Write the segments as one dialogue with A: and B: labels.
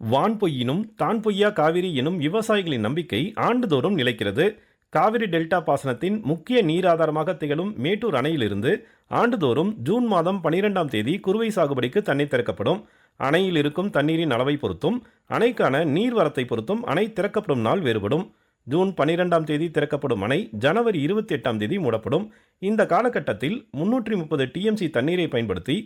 A: வான் பொய்யினும் தான் பொய்யா காவிரி எனும் விவசாயிகளின் நம்பிக்கை ஆண்டுதோறும் நிலைக்கிறது. காவிரி டெல்டா பாசனத்தின் முக்கிய நீர் ஆதாரமாக திகழும் மேட்டூர் அணையிலிருந்து ஆண்டுதோறும் ஜூன் மாதம் பனிரெண்டாம் தேதி குறுவை சாகுபடிக்கு தண்ணீர் திறக்கப்படும். அணையில் இருக்கும் தண்ணீரின் அளவை பொறுத்தும் அணைக்கான நீர்வரத்தை பொறுத்தும் அணை திறக்கப்படும் நாள் வேறுபடும். ஜூன் பனிரெண்டாம் தேதி திறக்கப்படும் அணை ஜனவரி இருபத்தி எட்டாம் தேதி மூடப்படும். இந்த காலகட்டத்தில் முன்னூற்றி முப்பது டிஎம்சி தண்ணீரை பயன்படுத்தி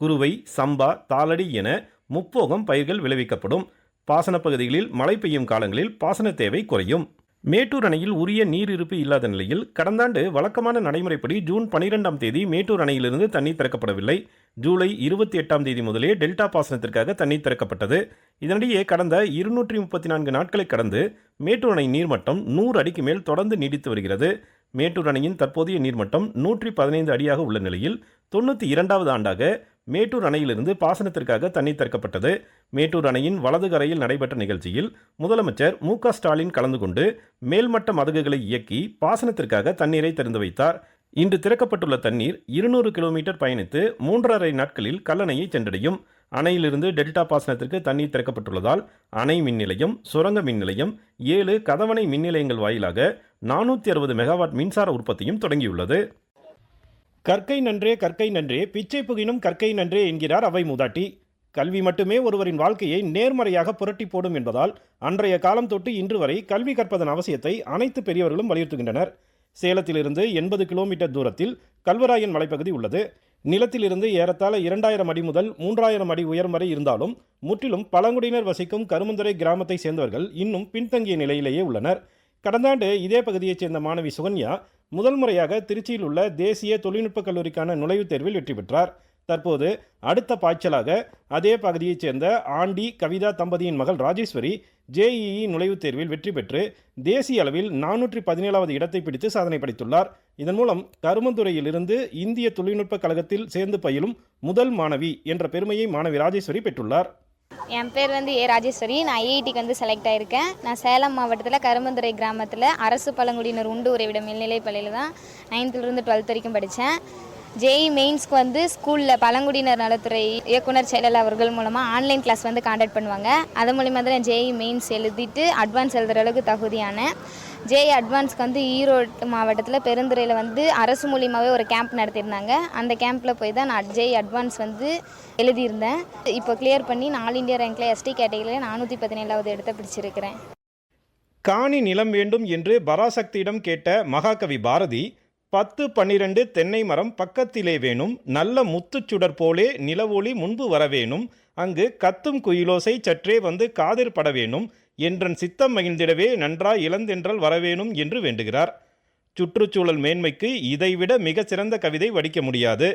A: குறுவை சம்பா தாளடி என முப்போகம் பயிர்கள் விளைவிக்கப்படும். பாசன பகுதிகளில் மழை பெய்யும் காலங்களில் பாசன தேவை குறையும். மேட்டூர் அணையில் உரிய நீர் இருப்பு இல்லாத நிலையில் கடந்த ஆண்டு வழக்கமான நடைமுறைப்படி ஜூன் பனிரெண்டாம் தேதி மேட்டூர் அணையிலிருந்து தண்ணீர் திறக்கப்படவில்லை. ஜூலை இருபத்தி எட்டாம் தேதி முதலே டெல்டா பாசனத்திற்காக தண்ணீர் திறக்கப்பட்டது. இதனிடையே கடந்த இருநூற்றி முப்பத்தி நான்கு நாட்களை கடந்து மேட்டூர் அணை நீர்மட்டம் நூறு அடிக்கு மேல் தொடர்ந்து நீடித்து வருகிறது. மேட்டூர் அணையின் தற்போதைய நீர்மட்டம் நூற்றி பதினைந்து அடியாக உள்ள நிலையில் தொண்ணூற்றி இரண்டாவது ஆண்டாக மேட்டூர் அணையிலிருந்து பாசனத்திற்காக தண்ணீர் திறக்கப்பட்டது மேட்டூர் அணையின் வலது கரையில் நடைபெற்ற நிகழ்ச்சியில் முதலமைச்சர் மு ஸ்டாலின் கலந்து கொண்டு மேல்மட்ட மதகுகளை இயக்கி பாசனத்திற்காக தண்ணீரை திறந்து வைத்தார். இன்று திறக்கப்பட்டுள்ள தண்ணீர் இருநூறு கிலோமீட்டர் பயணித்து மூன்றரை நாட்களில் கல்லணையை சென்றடையும். அணையிலிருந்து டெல்டா பாசனத்திற்கு தண்ணீர் திறக்கப்பட்டுள்ளதால் அணை மின் நிலையம் சுரங்க மின் நிலையம் ஏழு கதவணை மின் நிலையங்கள் வாயிலாக நானூற்றி அறுபது மெகாவாட் மின்சார உற்பத்தியும் தொடங்கியுள்ளது. கற்கை நன்றே கற்கை நன்றே பிச்சை புகினும் கற்கை நன்றே என்கிறார் அவை மூதாட்டி. கல்வி மட்டுமே ஒருவரின் வாழ்க்கையை நேர்மறையாக புரட்டி போடும் என்பதால் அன்றைய காலம் தொட்டு இன்று வரை கல்வி கற்பதன் அவசியத்தை அனைத்து பெரியவர்களும் வலியுறுத்துகின்றனர். சேலத்திலிருந்து எண்பது கிலோமீட்டர் தூரத்தில் கல்வராயன் மலைப்பகுதி உள்ளது. நிலத்திலிருந்து ஏறத்தாழ இரண்டாயிரம் அடி முதல் மூன்றாயிரம் அடி உயரம் வரை இருந்தாலும் முற்றிலும் பழங்குடியினர் வசிக்கும் கருமந்துரை கிராமத்தை சேர்ந்தவர்கள் இன்னும் பின்தங்கிய நிலையிலேயே உள்ளனர். கடந்த ஆண்டு இதே பகுதியைச் சேர்ந்த மாணவி சுகன்யா முதல் முறையாக திருச்சியில் உள்ள தேசிய தொழில்நுட்பக் கல்லூரிக்கான நுழைவுத் தேர்வில் வெற்றி பெற்றார். தற்போது அடுத்த பாய்ச்சலாக அதே பகுதியைச் சேர்ந்த ஆண்டி கவிதா தம்பதியின் மகள் ராஜேஸ்வரி ஜேஇஇ நுழைவுத் தேர்வில் வெற்றி பெற்று தேசிய அளவில் நானூற்றி பதினேழாவது இடத்தை பிடித்து சாதனை படைத்துள்ளார். இதன் மூலம் கருமந்துறையிலிருந்து இந்திய தொழில்நுட்பக் கழகத்தில் சேர்ந்து பயிலும் முதல் மாணவி என்ற பெருமையை மாணவி ராஜேஸ்வரி பெற்றுள்ளார்.
B: என் பேர் வந்து ஏ ராஜேஸ்வரி. நான் ஐஐடிக்கு வந்து செலக்ட் ஆகியிருக்கேன் நான் சேலம் மாவட்டத்தில் கரும்பந்துறை கிராமத்தில் அரசு பழங்குடியினர் உண்டு உறைவிட மேல்நிலைப் பள்ளியில் தான் நைன்த்துலேருந்து டுவெல்த் வரைக்கும் படித்தேன் ஜேஇ மெயின்ஸ்க்கு வந்து ஸ்கூலில் பழங்குடியினர் நலத்துறை இயக்குனர் செயலர் அவர்கள் மூலமாக ஆன்லைன் கிளாஸ் வந்து காண்டக்ட் பண்ணுவாங்க. அது மூலிமா தான் நான் ஜேஇ மெயின்ஸ் எழுதிட்டு அட்வான்ஸ் எழுதுகிற அளவுக்கு தகுதியான ஜேஇ அட்வான்ஸ்க்கு வந்து ஈரோடு மாவட்டத்தில் பெருந்துறையில் வந்து அரசு மூலியமாகவே ஒரு கேம்ப் நடத்தியிருந்தாங்க. அந்த கேம்பில் போய் தான் நான் ஜேஇ அட்வான்ஸ் வந்து எழுதியிருந்தேன். இப்போ கிளியர் பண்ணி நாலு இந்தியா ரேங்க்கில் எஸ்டி கேட்டகரியில் நானூற்றி பதினேழாவது எடுத்து பிடிச்சிருக்கிறேன்.
A: காணி நிலம் வேண்டும் என்று பராசக்தியிடம் கேட்ட மகாகவி பாரதி பத்து பன்னிரண்டு தென்னை மரம் பக்கத்திலே வேணும். நல்ல முத்துச்சுடர் போலே நிலவொளி முன்பு வரவேணும் அங்கு கத்தும் குயிலோசை சற்றே வந்து காதிர் பட வேணும். என்றன் சித்தம் மகிழ்ந்திடவே நன்றாய் இளந்தென்றல் வரவேணும் என்று வேண்டுகிறார். சுற்றுச்சூழல் மேன்மைக்கு இதைவிட மிக சிறந்த கவிதை வடிக்க முடியாது.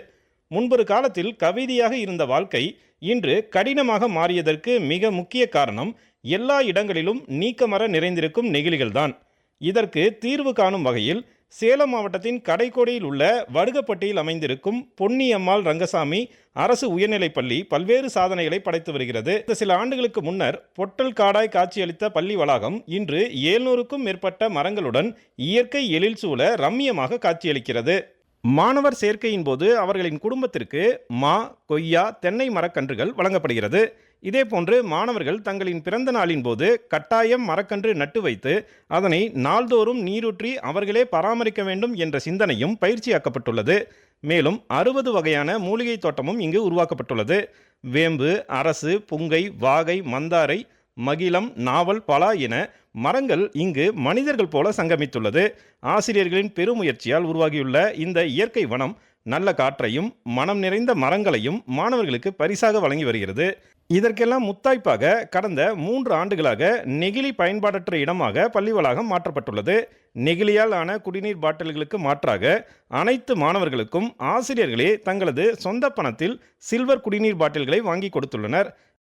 A: முன்பொரு காலத்தில் கவிதையாக இருந்த வாழ்க்கை இன்று கடினமாக மாறியதற்கு மிக முக்கிய காரணம் எல்லா இடங்களிலும் நீக்கமர நிறைந்திருக்கும் நெகிழிகள்தான். இதற்கு தீர்வு காணும் வகையில் சேலம் மாவட்டத்தின் கடைக்கோடியில் உள்ள வடுகப்பட்டியில் அமைந்திருக்கும் பொன்னியம்மாள் ரங்கசாமி அரசு உயர்நிலைப் பள்ளி பல்வேறு சாதனைகளை படைத்து வருகிறது. இந்த சில ஆண்டுகளுக்கு முன்னர் பொட்டல் காடாய் காட்சியளித்த பள்ளி வளாகம் இன்று ஏழ்நூறுக்கும் மேற்பட்ட மரங்களுடன் இயற்கை எழில் சூழ ரம்மியமாக காட்சியளிக்கிறது. மாணவர் சேர்க்கையின் போது அவர்களின் குடும்பத்திற்கு மா கொய்யா தென்னை மரக்கன்றுகள் வழங்கப்படுகிறது. இதேபோன்று மாணவர்கள் தங்களின் பிறந்த நாளின் போது கட்டாயம் மரக்கன்று நட்டு வைத்து அதனை நாள்தோறும் நீரூற்றி அவர்களே பராமரிக்க வேண்டும் என்ற சிந்தனையும் பயிற்சியாக்கப்பட்டுள்ளது. மேலும் அறுபது வகையான மூலிகை தோட்டமும் இங்கு உருவாக்கப்பட்டுள்ளது. வேம்பு அரசு புங்கை வாகை மந்தாரை மகிழம் நாவல் பலா என மரங்கள் இங்கு மனிதர்கள் போல சங்கமித்துள்ளது. ஆசிரியர்களின் பெருமுயற்சியால் உருவாகியுள்ள இந்த இயற்கை வனம் நல்ல காற்றையும் மனம் நிறைந்த மரங்களையும் மாணவர்களுக்கு பரிசாக வழங்கி வருகிறது. இதற்கெல்லாம் முத்தாய்ப்பாக கடந்த மூன்று ஆண்டுகளாக நெகிழி பயன்பாடற்ற இடமாக பள்ளி வளாகம் மாற்றப்பட்டுள்ளது. நெகிழியால் ஆன குடிநீர் பாட்டில்களுக்கு மாற்றாக அனைத்து மாணவர்களுக்கும் ஆசிரியர்களே தங்களது சொந்த பணத்தில் சில்வர் குடிநீர் பாட்டில்களை வாங்கி கொடுத்துள்ளனர்.